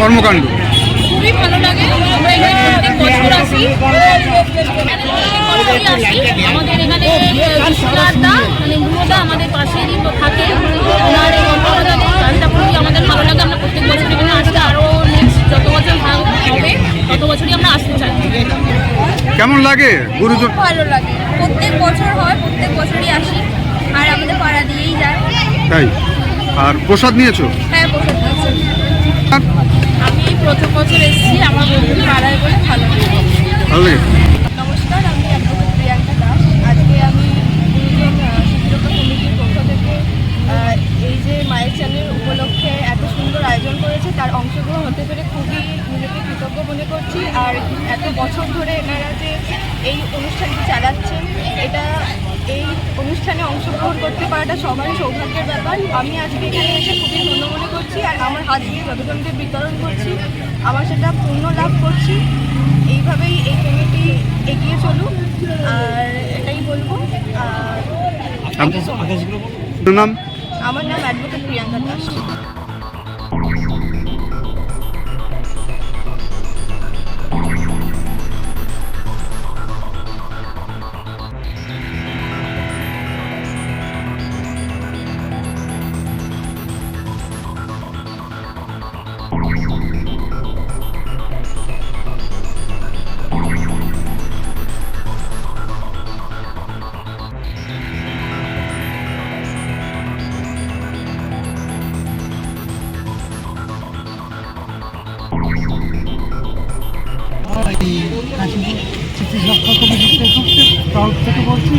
কর্মকাণ্ড? খুবই ভালো লাগে। আমরা এখানে প্রত্যেক বছর আসি। আমাদের এখানে মানে আমাদের থাকে। ওনার এই গল্পদাদের গানটা খুবই আমাদের ভালো লাগে। আমরা প্রত্যেক বছর এখানে আসতে আরও নেক্সট যত বছর হবে তত বছরই আমরা আসতে চাই। কেমন লাগে গুরুজন? ভালো লাগে। প্রত্যেক বছর হয় প্রত্যেক বছরই আসি। আর আমাদের পাড়া দিয়েই যায়। তাই? আর প্রসাদ নিয়েছো? হ্যাঁ প্রসাদ প্রথম বছর এসেছি আমার বন্ধু পাড়ায় বলে ভালো ভালো লাগে নমস্কার আমি অ্যাডভোকেট প্রিয়াঙ্কা দাস আজকে আমি গুরুজন শিক্ষক কমিটির পক্ষ থেকে আহ, এই যে মায়ের চ্যানেল উপলক্ষে এত সুন্দর আয়োজন করেছে তার অংশগ্রহণ হতে পেরে খুবই নিজেকে কৃতজ্ঞ মনে করছি আর এত বছর ধরে এনারা যে এই অনুষ্ঠানটি চালাচ্ছেন এটা এই অনুষ্ঠানে অংশগ্রহণ করতে পারাটা সবারই সৌভাগ্যের ব্যাপার। আমি আজকে এখানে এসে খুবই ধন্য মনে করছি আর আমার হাত দিয়ে যতজনকে বিতরণ করছি আমার সেটা পূর্ণ লাভ করছি। এইভাবেই এই কমিটি এগিয়ে চলুক আর এটাই বলব। নাম আমার নাম অ্যাডভোকেট প্রিয়াঙ্কা দাস। চিকিৎসা রক্ষা কমিটির তরফ থেকে বলছি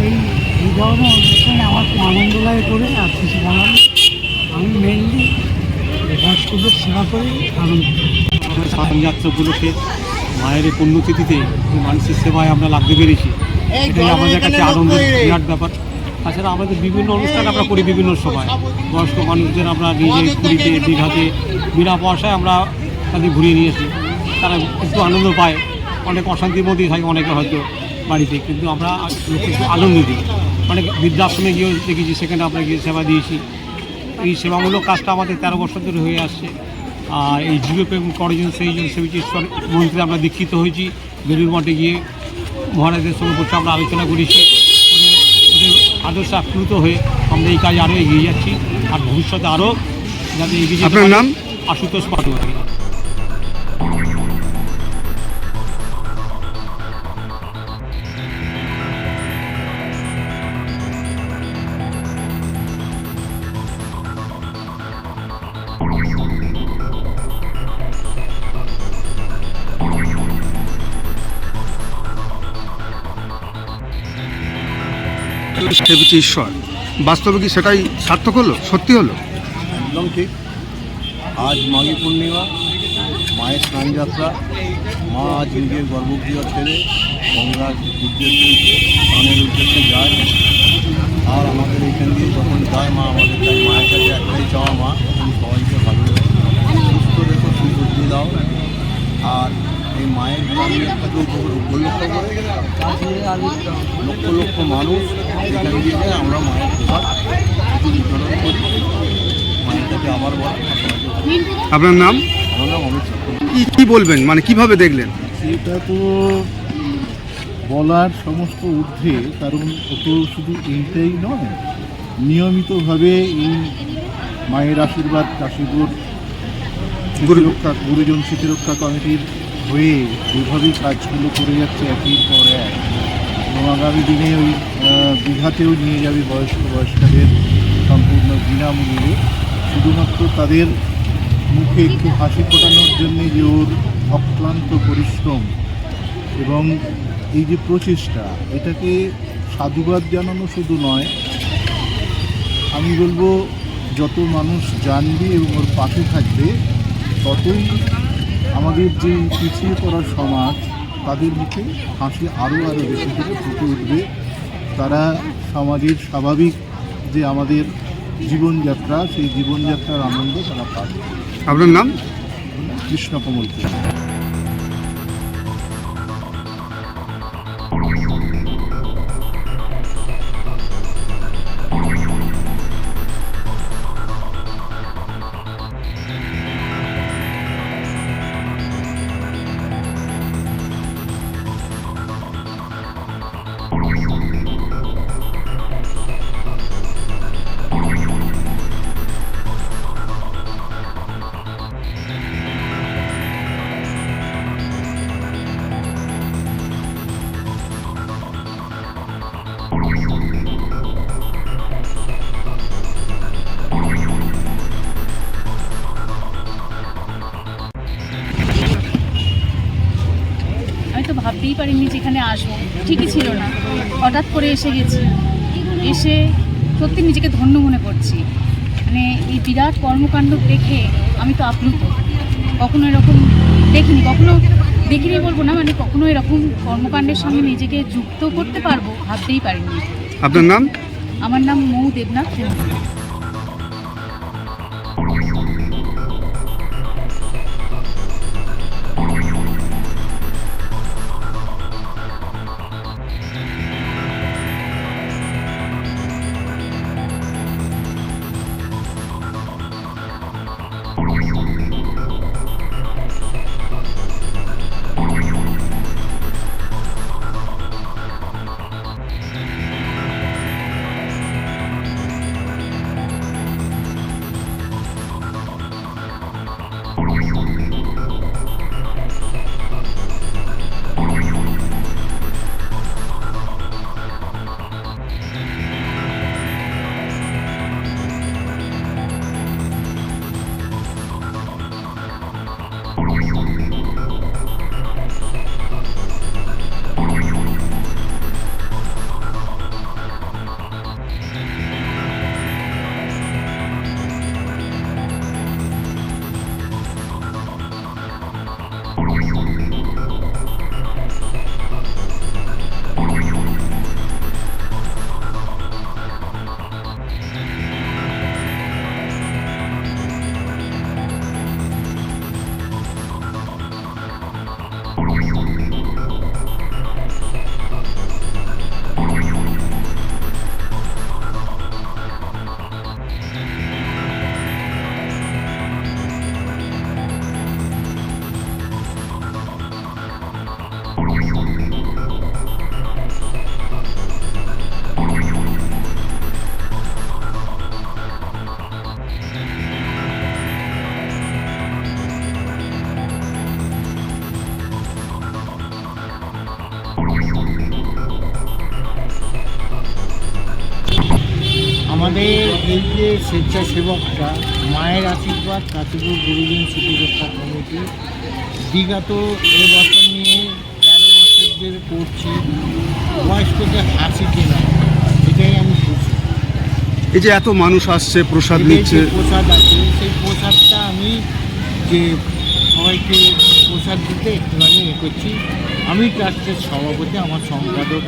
এই এই ধরনের অনুষ্ঠানে আমার খুব আনন্দ লাগে করে আর কিছু। আমি মেনলি সেবা করে আনন্দ পাই। আমরা স্বাধীনযাত্রা মায়ের পুণ্যতিথিতে মানুষের সেবায় আমরা লাগতে পেরেছি এটাই আমাদের কাছে আনন্দের বিরাট ব্যাপার তাছাড়া আমাদের বিভিন্ন অনুষ্ঠান আমরা করি বিভিন্ন সময় বয়স্ক মানুষদের আমরা নিজে পুরীতে দীঘাতে বিনা পয়সায় আমরা তাদের ঘুরিয়ে নিয়েছি তারা একটু আনন্দ পায়। অনেক অশান্তির মধ্যেই থাকে অনেকে হয়তো বাড়িতে। কিন্তু আমরা লোককে একটু আনন্দ দিই। অনেক বৃদ্ধাশ্রমে গিয়েও দেখেছি সেখানে আমরা গিয়ে সেবা দিয়েছি। এই সেবামূলক কাজটা আমাদের তেরো বছর ধরে হয়ে আসছে। আর এই জীবপ্রেম করজন সেই জন সেবিচেশ্বর মন্ত্রে আমরা দীক্ষিত হয়েছি। বেলুর মঠে গিয়ে মহারাজদের সঙ্গে বসে আমরা আলোচনা করেছি। ওদের আপ্লুত হয়ে আমরা এই কাজে আরও এগিয়ে যাচ্ছি। আর ভবিষ্যতে আরও যাতে এগিয়ে আপনার নাম? আশুতোষ পাটোয়ারি সেবিছে ঈশ্বর। বাস্তবে কি সেটাই সার্থক হলো? সত্যি হলো? একদম ঠিক। আজ মাঘী পূর্ণিমা, মায়ের স্নানযাত্রা, মা আজ নিজের গর্ভগৃহ ছেড়ে গঙ্গার উদ্দেশ্যে স্নানের উদ্দেশ্যে যায়। আর আমাদের এখান দিয়ে যখন যায় মা, আমাদের তাই মায়ের কাছে একটাই চাওয়া মা, তুমি সবাইকে ভালো সুস্থ রেখো সুবুদ্ধি দাও। আর এই মায়ের উপলক্ষ করে লক্ষ লক্ষ মানুষ আমরা মায়ের প্রসাদ বিতরণ করি। মায়ের কাছে আবার বলা আপনার নাম? আমার নাম অমিত কি কি বলবেন? মানে কীভাবে দেখলেন? এটা তো বলার সমস্ত ঊর্ধ্বে কারণ তো শুধু এইটাই নয় নিয়মিতভাবে এই মায়ের আশীর্বাদ কাশীপুর স্মৃতিরক্ষা গুরুজন স্মৃতিরক্ষা কমিটির হয়ে যেভাবেই কাজগুলো করে যাচ্ছে একের পর এক এবং আগামী দিনে ওই দীঘাতেও নিয়ে যাবে বয়স্ক, বয়স্কদের সম্পূর্ণ বিনামূল্যে। শুধুমাত্র তাদের মুখে একটু হাসি ফোটানোর জন্যে যে ওর অক্লান্ত পরিশ্রম এবং এই যে প্রচেষ্টা, এটাকে সাধুবাদ জানানো শুধু নয়, আমি বলব যত মানুষ জানবে এবং ওর পাশে থাকবে, ততই আমাদের যে পিছিয়ে পড়া সমাজ তাদের মুখে হাসি আরও আরও বেশি করে ফুটে উঠবে। তারা সমাজের স্বাভাবিক যে আমাদের জীবনযাত্রা সেই জীবনযাত্রার আনন্দ তারা পাবে। আপনার নাম? কৃষ্ণ ভাবতেই পারিনি যেখানে আসব। ঠিকই ছিল না। হঠাৎ করে এসে গেছি। এসে সত্যি নিজেকে ধন্য মনে করছি। মানে এই বিরাট কর্মকাণ্ড দেখে আমি তো আপ্লুত। কখনো এরকম দেখিনি। কখনো দেখিনি বলব না মানে কখনো এরকম কর্মকাণ্ডের সঙ্গে নিজেকে যুক্ত করতে পারব ভাবতেই পারিনি। আপনার নাম? আমার নাম মৌ দেবনাথ। আমাদের এই যে স্বেচ্ছাসেবকটা মায়ের আশীর্বাদ কাশীপুর গুরুজন স্মৃতিরক্ষা কমিটি বিগত এবছর নিয়ে তেরো বছর ধরে করছি বয়স্কদের হাসি কেনা এটাই আমি খুশি। এই যে এত মানুষ আসছে প্রসাদ নিচ্ছে। প্রসাদ আছে সেই প্রসাদটা আমি যে সবাইকে প্রসাদ দিতে একটুখানি এ করছি। আমি ট্রাস্টের সভাপতি আমার সম্পাদক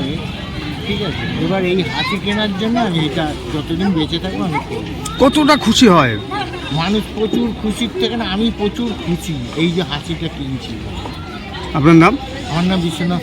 ঠিক আছে। এবার এই হাসি কেনার জন্য আমি এটা যতদিন বেঁচে থাকব আমি করব। কতটা খুশি হয়? মানুষ প্রচুর খুশির থেকে না আমি প্রচুর খুশি এই যে হাসিটা কিনছি। আপনার নাম? আমার নাম বিশ্বনাথ